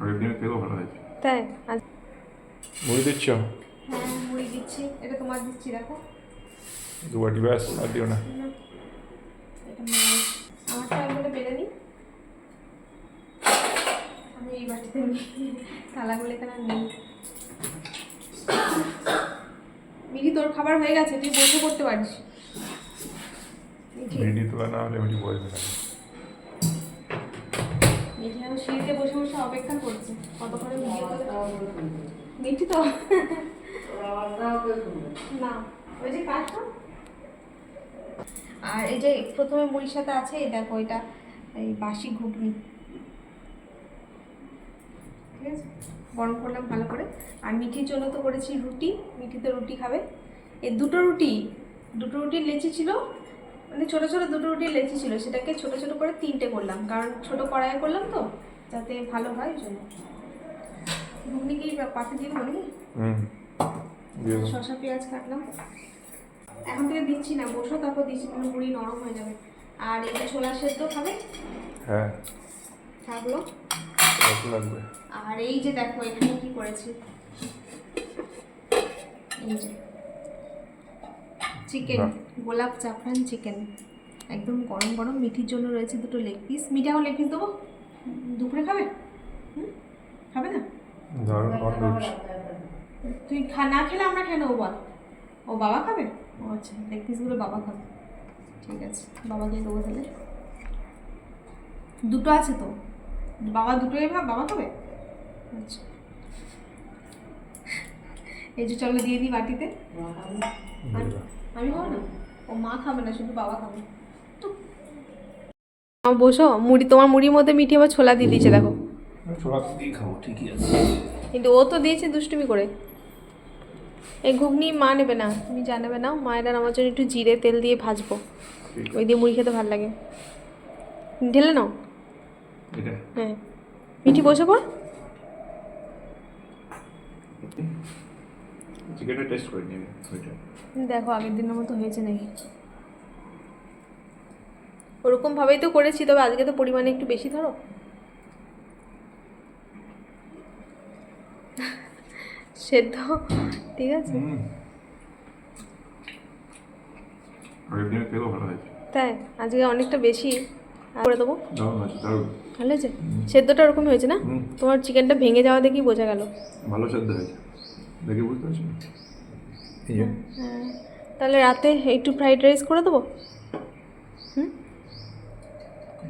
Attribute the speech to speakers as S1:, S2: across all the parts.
S1: আগের দিনের থেকেও ভালো হয়েছে
S2: তাই?
S1: মুড়ি দিচ্ছ?
S2: হ্যাঁ মুড়ি দিচ্ছি। এটা তোমার দিচ্ছি দেখো।
S1: দু বাটি ব্যাস আর দিও না।
S2: আমারটা আমি বলে বেড়ে নিই আমি এই বাটিতে থালাগুলো এখানে আর নেই। মিঠি তোর খাবার হয়ে গেছে তুই বসে করতে পারিস। মিঠি।
S1: মিডি তোলা না হলে মিডি বসবে না।
S2: সিঁড়িতে বসে বসে অপেক্ষা করছে। কতক্ষণে মিঠি তো। না, ওই যে কাঠটা আর এই যে প্রথমে মুড়ির সাথে আছে দেখো, এটা এই বাসি ঘুগনি। ঠিক আছে? করলাম ভালো করে। আর মিঠির জন্য তো করেছি রুটি, মিঠি তো রুটি খাবে। এই দুটো রুটি, দুটো রুটির লেচি ছিল মানে ছোটো ছোটো দুটো রুটির লেচি ছিল সেটাকে ছোটো ছোটো করে তিনটে করলাম কারণ ছোটো কড়াইয়ে করলাম তো যাতে ভালো হয় ওই জন্য। ঘুগনি কি পাখি দিয়ে
S1: হুম।
S2: শসা পেঁয়াজ কাটলাম। এখন থেকে দিচ্ছি না বসো তারপর দিচ্ছি তাহলে মুড়ি নরম হয়ে যাবে। আর এই যে ছোলা সেদ্ধ খাবে?
S1: হ্যাঁ।
S2: থাকল।
S1: লাগবে।
S2: আর এই যে দেখো এখানে কি করেছি? এই যে চিকেন গোলাপ জাফরান চিকেন একদম গরম গরম মিঠির জন্য রয়েছে দুটো লেগ পিস মিঠে এখন লেগ পিস দেবো? দুপুরে খাবে? হুম? খাবে না? তুই খা না খেলে আমরা খেয়ে নেব বল? ও বাবা খাবে? ও আচ্ছা লেগ পিসগুলো বাবা খাবে। ঠিক আছে বাবাকে দেবো তাহলে। দুটো আছে তো? বাবা দুটোই ভাব বাবা খাবে? আচ্ছা। এই যে চলো দিয়ে দিই বাটিতে। আমি খাব না ও মা খাবে না শুধু বাবা খাবে বসো মুড়ি তোমার মুড়ির মধ্যে মিঠি আবার ছোলা দিয়ে দিয়েছে দেখো
S1: ছোলা দিয়ে খাব ঠিকই আছে
S2: কিন্তু ও তো দিয়েছে দুষ্টুমি করে এই ঘুগনি মা নেবে না তুমি যা নেবে না মায়ের আর আমার জন্য একটু জিরে তেল দিয়ে ভাজবো ওই দিয়ে মুড়ি খেতে ভালো লাগে ঢেলে নাও হ্যাঁ মিঠি বসে পড়
S1: চিকেনটা টেস্ট করে নিবি ওইটা
S2: দেখো আগের দিনের মতো হয়েছে নাকি? ওরকম ভাবেই তো করেছি তবে আজকে তো পরিমাণে একটু বেশি ধরো। সেদ্ধ ঠিক আছে? তাই আজকে অনেকটা বেশি। করে দেবো। ভালো হয়েছে? সেদ্ধটা ওরকম হয়েছে না? তোমার চিকেনটা ভেঙে যাওয়া দেখেই বোঝা গেল।
S1: ভালো সেদ্ধ হয়েছে। দেখে বুঝতে পারছি? এই যে।
S2: হ্যাঁ। তাহলে রাতে একটু ফ্রাইড রাইস করে দেবো? হুম?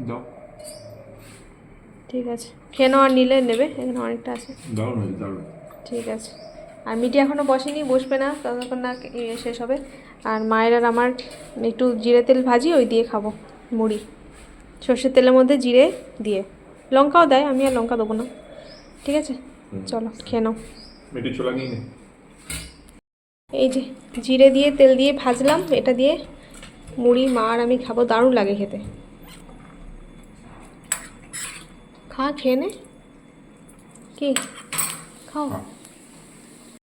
S1: দাও।
S2: ঠিক আছে। খেয়ে নাও আর নিলে নেবে এখানে অনেকটা আছে। ঠিক আছে। আর মিটি এখনও বসেনি বসবে না ততক্ষণ না ইয়ে শেষ হবে। আর মায়ের আর আমার একটু জিরে তেল ভাজি ওই দিয়ে খাব মুড়ি। সর্ষের তেলের মধ্যে জিরে দিয়ে। লঙ্কাও দেয় আমি আর লঙ্কা দেবো না। ঠিক আছে? চলো খেয়ে নাও।
S1: মেটি ছোলা নিয়ে
S2: এই যে জিরে দিয়ে তেল দিয়ে ভাজলাম এটা দিয়ে মুড়ি মা আর আমি খাব দারুণ লাগে খেতে। খা খেয়ে নে। কি? খাও।